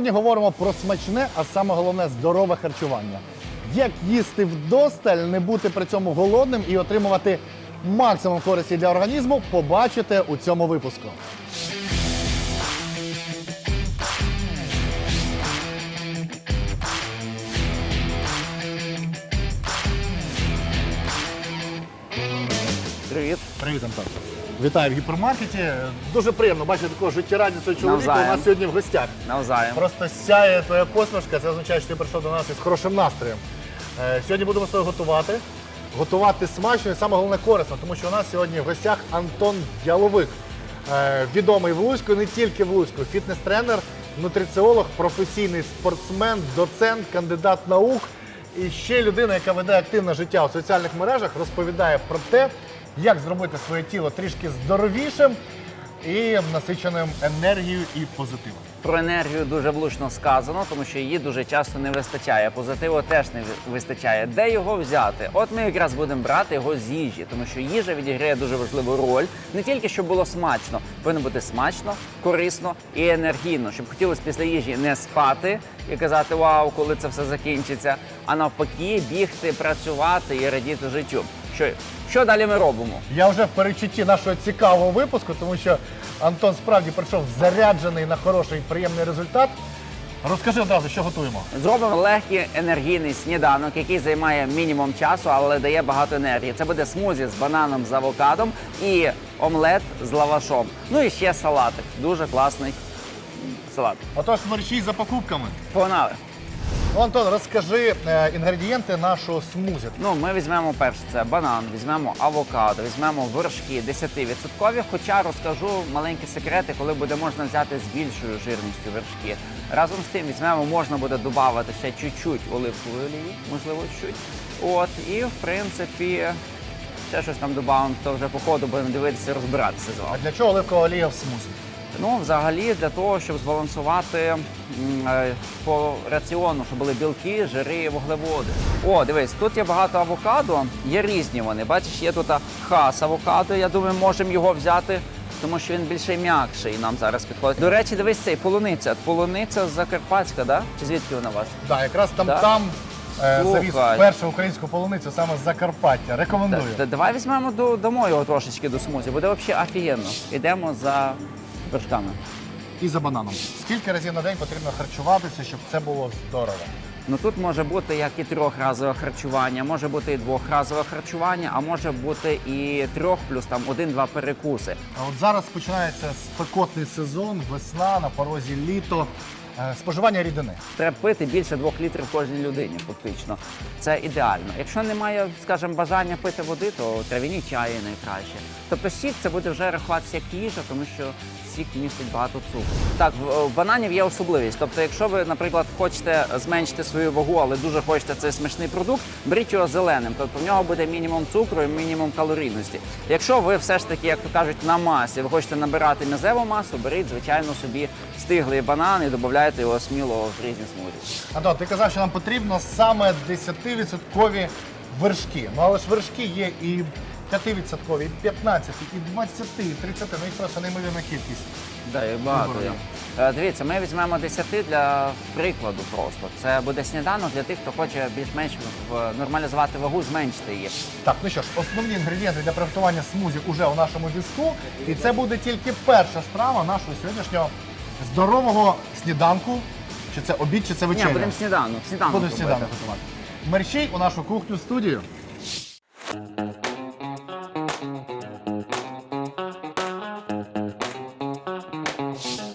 Сьогодні говоримо про смачне, а саме головне здорове харчування. Як їсти вдосталь, не бути при цьому голодним і отримувати максимум користі для організму, побачите у цьому випуску. Привіт. Привіт, Антон. Вітаю в гіпермаркеті. Дуже приємно бачити такого життєрадісного чоловіка у нас сьогодні в гостях. Навзаєм. Просто сяє твоя посмішка, це означає, що ти прийшов до нас із хорошим настроєм. Е, Сьогодні будемо з тобою готувати. Готувати смачно і саме головне корисно, тому що у нас сьогодні в гостях Антон Яловик, Е, відомий в Луцьку, не тільки в Луцьку, фітнес-тренер, нутриціолог, професійний спортсмен, доцент, кандидат наук і ще людина, яка веде активне життя у соціальних мережах, розповідає про те, як зробити своє тіло трішки здоровішим і насиченим енергією і позитивом. Про енергію дуже влучно сказано, тому що її дуже часто не вистачає. Позитиву теж не вистачає. Де його взяти? От ми якраз будемо брати його з їжі, тому що їжа відіграє дуже важливу роль. Не тільки щоб було смачно, повинно бути смачно, корисно і енергійно, щоб хотілося після їжі не спати і казати Вау, коли це все закінчиться. А навпаки, бігти, працювати і радіти життю. Що, що далі ми робимо? Я вже в перечутті нашого цікавого випуску, тому що Антон справді прийшов заряджений на хороший приємний результат. Розкажи одразу, що готуємо. Зробимо легкий енергійний сніданок, який займає мінімум часу, але дає багато енергії. Це буде смузі з бананом з авокадом і омлет з лавашом. Ну і ще салатик. Дуже класний салат. Отож, мерщій за покупками. Погнали. Ну, Антон, розкажи е, інгредієнти нашого смузі. Ну, ми візьмемо перше це банан, візьмемо авокадо, візьмемо вершки 10%. Хоча розкажу маленькі секрети, коли буде можна взяти з більшою жирністю вершки. Разом з тим візьмемо, можна буде додати ще чуть-чуть оливкової олії, можливо, чуть. От, і в принципі, ще щось там додамо, то вже по ходу будемо дивитися, розбиратися з вами. А для чого оливкова олія в смузі? Ну, взагалі, для того, щоб збалансувати е, по раціону, щоб були білки, жири і вуглеводи. О, дивись, тут є багато авокадо, є різні вони. Бачиш, є тут хас авокадо. Я думаю, можемо його взяти, тому що він більше м'якший нам зараз підходить. До речі, дивись цей полуниця. Полуниця Закарпатська, да? Чи звідки вона у вас? Так, якраз там Так. там е, завіз першу українську полуницю саме з Закарпаття. Рекомендую. Та Давай візьмемо до, дамо його трошечки до смузі. Буде взагалі офігенно. Ідемо за вершками. І за бананом. Скільки разів на день потрібно харчуватися, щоб це було здорово? Ну тут може бути як і трьохразове харчування, може бути і двохразове харчування, а може бути і трьох плюс там один-два перекуси. А от зараз починається спекотний сезон, весна, на порозі літо. Е, Споживання рідини. Треба пити більше двох літрів кожній людині, фактично. Це ідеально. Якщо немає, скажімо, бажання пити води, то трав'яні чаї найкраще. Тобто сік це буде вже рахуватися як їжа, тому що сік містить багато цукру. Так, в бананів є особливість. Тобто, якщо ви, наприклад, хочете зменшити свою вагу, але дуже хочете цей смачний продукт, беріть його зеленим. Тобто в нього буде мінімум цукру і мінімум калорійності. Якщо ви все ж таки, як то кажуть, на масі, ви хочете набирати м'язеву масу, беріть, звичайно, собі стиглий банан і додайте його сміло в різні смузі. Антон, ти казав, що нам потрібно саме 10% вершки. Ну але ж вершки є і 5%, і 15, і 20, і 30, ну їх просто неймовірна кількість. Да, і багато є. Е, Дивіться, ми візьмемо 10 для прикладу просто. Це буде сніданок для тих, хто хоче більш-менш в- нормалізувати вагу, зменшити її. Так, ну що ж, основні інгредієнти для приготування смузі вже у нашому візку. І це буде тільки перша страва нашого сьогоднішнього здорового сніданку. Чи це обід, чи це Ні, вечеря? будемо сніданок. Сніданок Будемо робити. сніданок готувати. Мерщій у нашу кухню студію.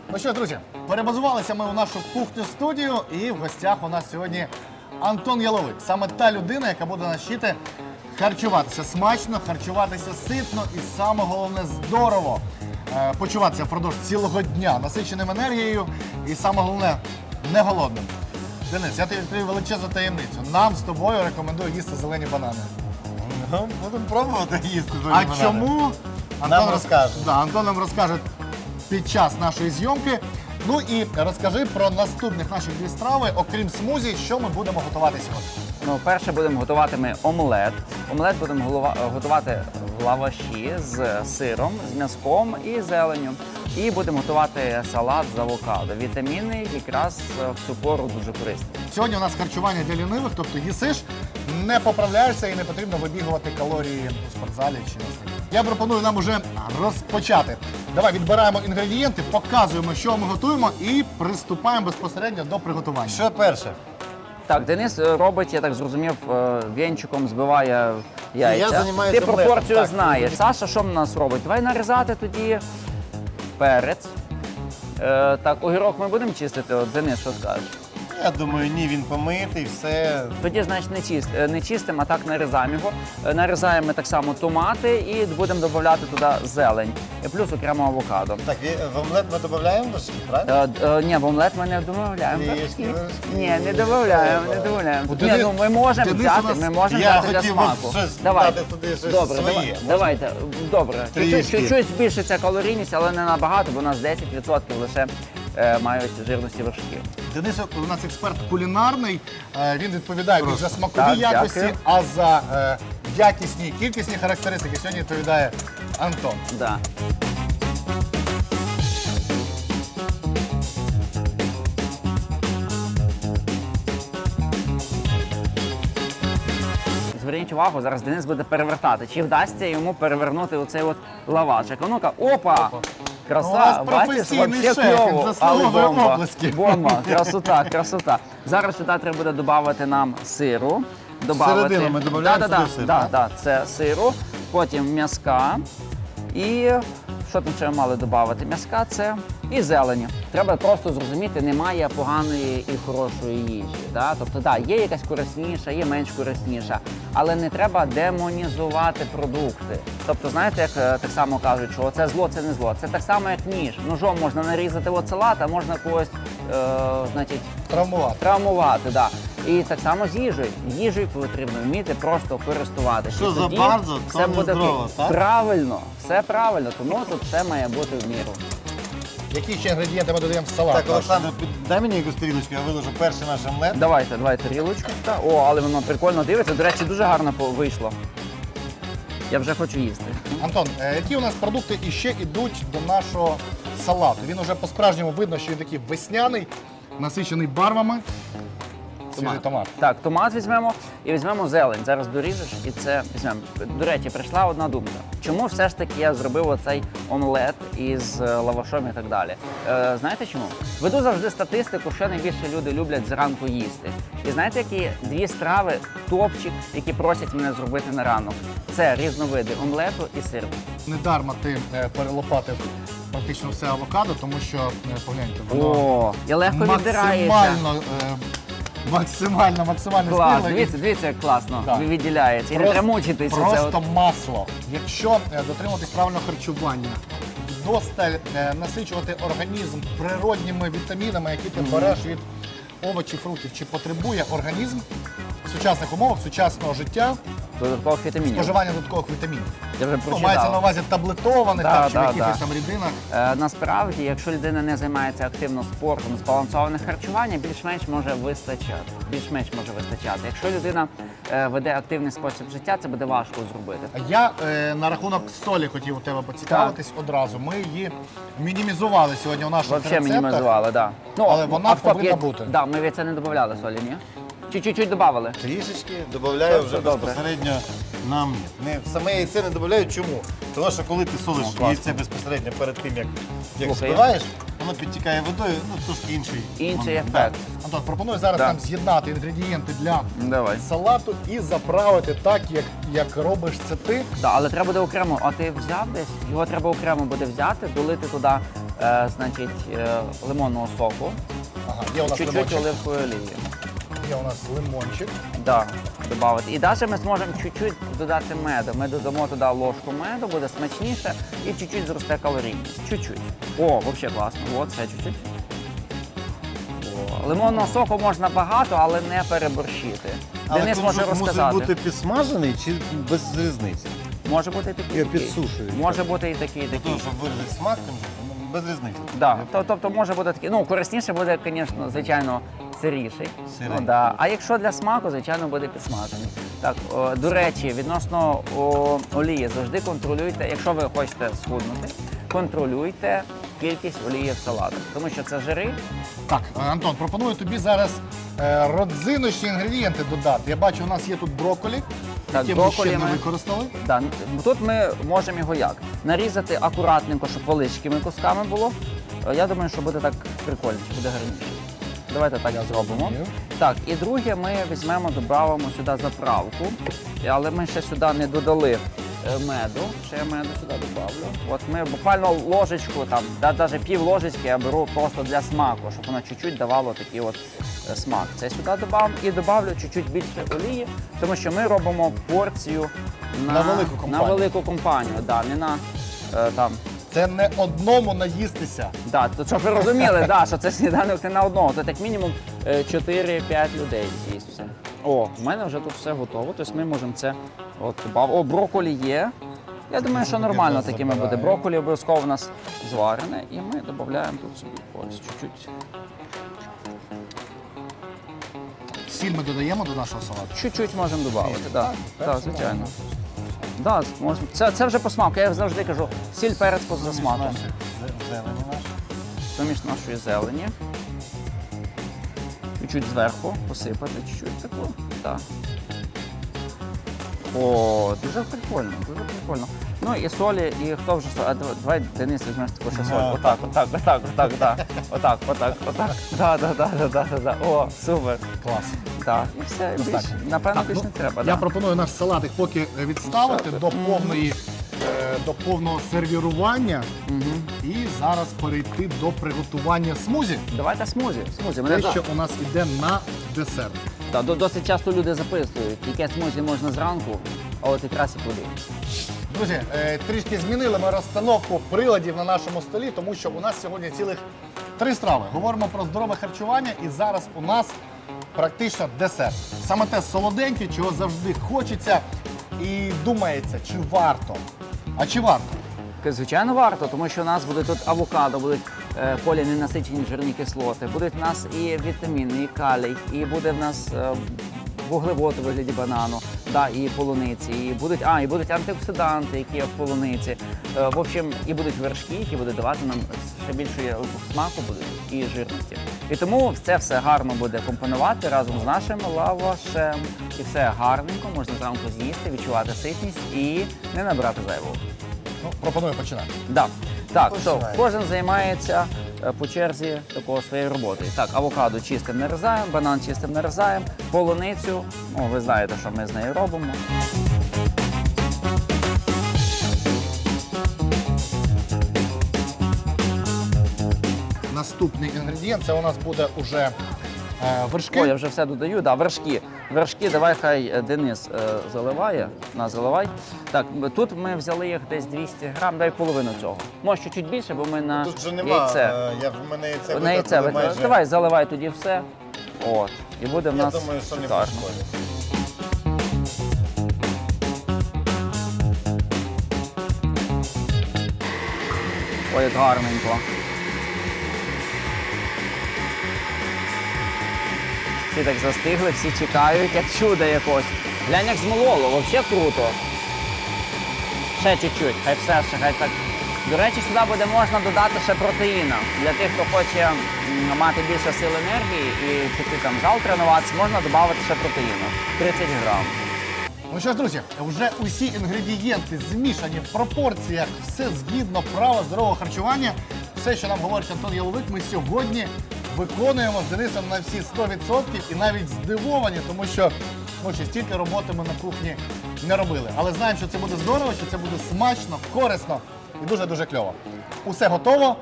Ну що, друзі, перебазувалися ми у нашу кухню студію, і в гостях у нас сьогодні Антон Яловик. Саме та людина, яка буде нас вчити харчуватися смачно, харчуватися ситно і саме головне здорово. Е, Почуватися впродовж цілого дня насиченим енергією і саме головне не голодним. Денис, я тобі відкрию величезну таємницю. Нам з тобою рекомендую їсти зелені банани. Ну, будемо пробувати їсти А зелені банани. чому? Нам розкаже. Да, Антон нам розкаже під час нашої зйомки. Ну і розкажи про наступних наших дві страви, окрім смузі, що ми будемо готувати сьогодні. Ну, перше будемо готувати ми омлет. Омлет будемо готувати в лаваші з сиром, з м'язком і зеленню. І будемо готувати салат з авокадо. Вітаміни якраз в цю пору дуже корисні. Сьогодні у нас харчування для лінивих, тобто їсиш, не поправляєшся і не потрібно вибігувати калорії у спортзалі чи на столі. Я пропоную нам уже розпочати. Давай відбираємо інгредієнти, показуємо, що ми готуємо, і приступаємо безпосередньо до приготування. Що перше? Так, Денис е, робить, я так зрозумів, е, вінчиком збиває яйця. Я займаюся Ти омлетом, пропорцію так. знаєш. Саша, що в нас робить? Давай нарізати тоді перець. Е, так, огірок ми будемо чистити. От, Денис, що скажеш? Я думаю, ні, він помитий, все. Тоді, значить, не, чист, е, не чистимо, а так нарізаємо його. Е, Нарізаємо ми так само томати і будемо додавати туди зелень. І плюс окремо авокадо. Так, і в омлет ми додаємо вершки, правильно? Е, е, ні, в омлет ми не додаємо. Вершки. Ні, не додаємо, не додаємо. Ні, Денис- ну ми можемо Денис у взяти, нас- ми можемо Я взяти для хотів смаку. щось Давай. дати туди щось Добре, своє. давай, Можна? давайте. Добре. Чуть-чуть, Трішки. чуть-чуть збільшиться калорійність, але не набагато, бо у нас 10% лише е, мають жирності вершків. Денис у нас експерт кулінарний. Е, Він відповідає більш за смакові Так, якості, дякую. а за е, якісні, кількісні характеристики сьогодні відповідає Антон. Да. Зверніть увагу, зараз Денис буде перевертати. Чи вдасться йому перевернути оцей от лавашик? А ну-ка, опа! Краса, Ну, у вас бачиш, професійний вообще шеф, кльово. він заслуговує Але бомба, оплески. бомба, красота, красота. Зараз сюди треба буде додати нам сиру. Добавити. Середину ми додаємо да, да, сюди сир, да, так? да, це сиру, потім м'язка. І що там ще ми мали додати? М'язка це і зелені. Треба просто зрозуміти, немає поганої і хорошої їжі. Да? Тобто, да, є якась корисніша, є менш корисніша, але не треба демонізувати продукти. Тобто, знаєте, як е, так само кажуть, що це зло, це не зло. Це так само, як ніж. Ножом можна нарізати от салат, а можна когось, е, значить, Травмувати. травмувати. Да. І так само з їжею. Їжею потрібно вміти просто користуватися. Що І за то не буде здорово, так? правильно, все правильно. Тому тут все має бути в міру. Які ще інгредієнти ми додаємо в салат? Так, Олександр, під- дай мені якусь тарілочку, я виложу перший наш омлет. Давайте, давайте тарілочку. Та. О, але воно прикольно дивиться. До речі, дуже гарно по- вийшло. Я вже хочу їсти. Антон, е, які у нас продукти іще йдуть до нашого салату? Він уже по-справжньому видно, що він такий весняний, насичений барвами. Свіжий томат. Так, томат візьмемо і візьмемо зелень. Зараз доріжеш і це візьмемо. До речі, прийшла одна думка. Чому все ж таки я зробив оцей омлет із е, лавашом і так далі? Е, знаєте чому? Веду завжди статистику, що найбільше люди люблять зранку їсти. І знаєте, які дві страви топчик, які просять мене зробити на ранок? Це різновиди омлету і сиру. Недарма ти е, перелопатив практично все авокадо, тому що е, погляньте, воно О, і легко віддирається. максимально, е, максимально, максимально Клас, спіло дивіться, дивіться, як класно. Да. Відділяється. І не треба мучитися. Це Просто от... масло. Якщо е, дотримуватись правильного харчування, досталь е, насичувати організм природніми вітамінами, які ти береш від овочів, фруктів, чи потребує організм в сучасних умовах сучасного життя додаткових вітамінів. споживання додаткових вітамінів. Я вже Ну, мається на увазі таблетованих Да, так, чи в да, якихось да. там рідинах. Е, насправді, якщо людина не займається активно спортом, збалансоване харчування, більш-менш може вистачати. Більш-менш може вистачати. Якщо людина е, веде активний спосіб життя, це буде важко зробити. Я е, на рахунок солі хотів у тебе поцікавитись одразу. Ми її мінімізували сьогодні у наших Взагалі рецептах. мінімізували, да. Ну, Але вона повинна є- бути. Да, ми від це не додавали солі, ні? Чуть-чуть додавали? Трішечки додаю Все вже добре. безпосередньо на омлет. Не, саме яйце не додаю. Чому? Тому що коли ти солиш Ну, класно. яйце безпосередньо перед тим, як, як Слухай. збиваєш, воно підтікає водою, ну трошки інший. Інший момент. ефект. Антон, пропоную зараз Да. нам з'єднати інгредієнти для Давай. салату і заправити так, як, як робиш це ти. Да, але треба буде окремо. А ти взяв десь? Його треба окремо буде взяти, долити туди, е, значить, е, лимонного соку, Ага, є у нас чуть-чуть лимончик, оливкової олії. Є у нас лимончик. Да, добавити. І далі ми зможемо чуть-чуть додати меду. Ми додамо туди ложку меду, буде смачніше і чуть-чуть зросте калорійність. Чуть-чуть. О, взагалі класно. От, ще чуть-чуть. Лимонного соку можна багато, але не переборщити. Але Денис може кунжут розказати. мусить бути підсмажений чи без різниці? Може бути і такий. такий. підсушують. Може бути і такий, і такий. того, щоб виразити смак, кунжуту, ну, без різниці. Да. То- Тобто може бути такий. Ну, корисніше буде, звісно, звичайно, сиріший. Сирий. Ну, да. А якщо для смаку, звичайно, буде підсмажений. Так, о, до речі, відносно о, олії завжди контролюйте, якщо ви хочете схуднути, контролюйте кількість олії в салатах, тому що це жири. Так, е, Антон, пропоную тобі зараз е, родзиночні інгредієнти додати. Я бачу, у нас є тут брокколі, Так, які ми ще не використали. Да, тут ми можемо його як? Нарізати акуратненько, щоб величкими кусками було. Е, Я думаю, що буде так прикольно, буде гарніше. Давайте так зробимо. зрозумів. Так, і друге, ми візьмемо, добавимо сюди заправку, але ми ще сюди не додали меду. Ще я меду сюди додавлю. От ми буквально ложечку, там, навіть пів ложечки я беру просто для смаку, щоб воно чуть-чуть давало такий от е, смак. Це сюди додам і додавлю чуть-чуть більше олії, тому що ми робимо порцію на, На велику компанію. На велику компанію, да, не на е, там. Це не одному наїстися. Да, то щоб ви розуміли, да, що це сніданок не на одного, то як мінімум е, 4-5 людей з'їсть все. О, в мене вже тут все готово, тобто ми можемо це от О, брокколі є. Я думаю, що нормально такими буде. Брокколі обов'язково у нас зварене, і ми додаємо тут собі ось чуть-чуть. Сіль ми додаємо до нашого салату. Чуть-чуть можемо додати, так, так, звичайно. Да, можна. Це, це вже по смаку. Я завжди кажу, сіль перець по за смаком. Зелені наші. Поміж нашої зелені. Чуть-чуть зверху посипати, чуть-чуть таку. Так. О, дуже прикольно, дуже прикольно. Ну і солі, і хто вже соль. А давай, Денис, візьмеш таку ще соль. Отак, отак, отак, отак, да. Отак, отак, отак. Да, да, да, да, да, да, да. О, супер. Клас. Так, і все, більш, напевно, Так, більш ну, не треба. Я да. пропоную наш салатик поки відставити до повної. е, До повного сервірування і зараз перейти до приготування смузі. Давайте смузі. Смузі. Мене Те, що у нас іде на десерт. Та, до- досить часто люди записують, яке смузі можна зранку, а от якраз і куди. Друзі, е, трішки змінили ми розстановку приладів на нашому столі, тому що у нас сьогодні цілих три страви. Говоримо про здорове харчування, і зараз у нас практично десерт. Саме те солоденьке, чого завжди хочеться, і думається, чи варто. А чи варто? Звичайно, варто, тому що у нас буде тут авокадо, будуть е, поліненасичені жирні кислоти, будуть в нас і вітаміни, і калій, і буде в нас е, вуглевод у вигляді банану, да, і полуниці, і будуть, а, і будуть антиоксиданти, які є в полуниці. Е, в общем, і будуть вершки, які будуть давати нам ще більшої смаку будуть і жирності. І тому це все гарно буде компонувати разом з нашим лавашем. І все гарненько можна зранку з'їсти, відчувати ситність і не набрати зайвого. Ну, пропоную починати. Да. Так, то Починаємо. кожен займається е, по черзі такого своєю роботою. Так, авокадо чистим нарізаємо, банан чистим нарізаємо, полуницю. Ну, ви знаєте, що ми з нею робимо. Наступний інгредієнт це у нас буде уже вершки. О, я вже все додаю. Да, вершки. Вершки, давай хай е, Денис е, заливає. На, заливай. Так, тут ми взяли їх десь 200 грам, дай половину цього. Може, чуть-чуть більше, бо ми на Тут же нема. яйце. е, Я в мене яйце на яйце майже. Давай, заливай тоді все. От. І буде в Я думаю, що не пошкодить. Ой, як гарненько. Всі так застигли, всі чекають, як чудо якось. Глянь, як змололо, взагалі круто. Ще чуть-чуть, хай все ще, хай так. До речі, сюди буде можна додати ще протеїна. Для тих, хто хоче мати більше сил енергії і піти там зал тренуватися, можна додати ще протеїну. 30 грам. Ну що ж, друзі, вже усі інгредієнти змішані в пропорціях, все згідно правил здорового харчування. Все, що нам говорить Антон Яловик, ми сьогодні виконуємо з Денисом на всі 100% і навіть здивовані, тому що ну, ще стільки роботи ми на кухні не робили. Але знаємо, що це буде здорово, що це буде смачно, корисно і дуже-дуже кльово. Усе готово.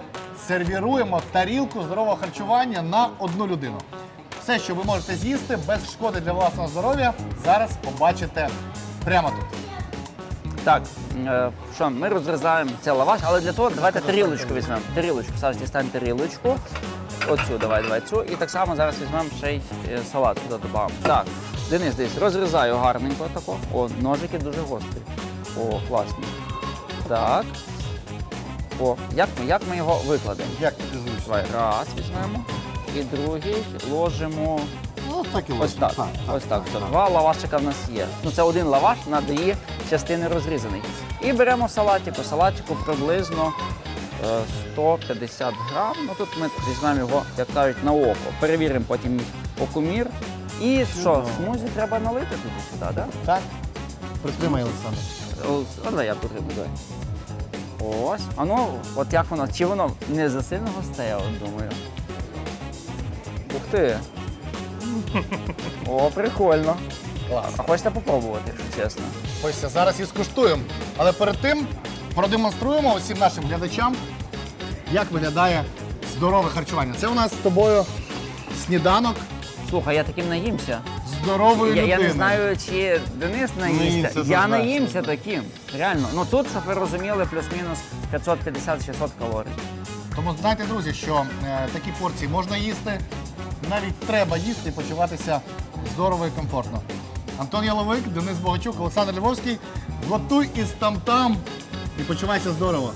Сервіруємо тарілку здорового харчування на одну людину. Все, що ви можете з'їсти без шкоди для власного здоров'я, зараз побачите прямо тут. Так, е, що ми розрізаємо це лаваш, але для того давайте тарілочку візьмемо. Тарілочку, Саш, дістань тарілочку. Оцю, давай, давай цю. І так само зараз візьмемо ще й е, салат сюди додамо. Так, Денис, десь розрізаю гарненько тако. О, ножики дуже гострі. О, класно. Так. О, як ми, як ми його викладемо? Як зручно? Давай, раз візьмемо. І другий ложимо Ну, так і Ось лучше. так. Ось так. Все. Два лавашика в нас є. Ну це один лаваш на дві частини розрізаний. І беремо салатик. По салатику приблизно 150 грам. Ну тут ми візьмемо його, як кажуть, на око. Перевіримо потім окумір. І що, смузі треба налити туди сюди, так? Да? Так? Притримай, Олександр. О, я потрібно. Ось. А ну, от як воно, чи воно не засильно густає, от думаю. Ух ти. О, прикольно. Клас. А хочете попробувати, якщо чесно? Ось зараз і скуштуємо. Але перед тим продемонструємо усім нашим глядачам, як виглядає здорове харчування. Це у нас з тобою сніданок Слухай, я таким наїмся. здорової Я, людини. я не знаю, чи Денис наїсться. Я однозначно. наїмся таким. Реально. Ну тут, щоб ви розуміли, плюс-мінус 550-600 калорій. Тому знайте, друзі, що е, такі порції можна їсти, навіть треба їсти і почуватися здорово і комфортно. Антон Яловик, Денис Богачук, Олександр Львовський. Готуй із там-там і почувайся здорово.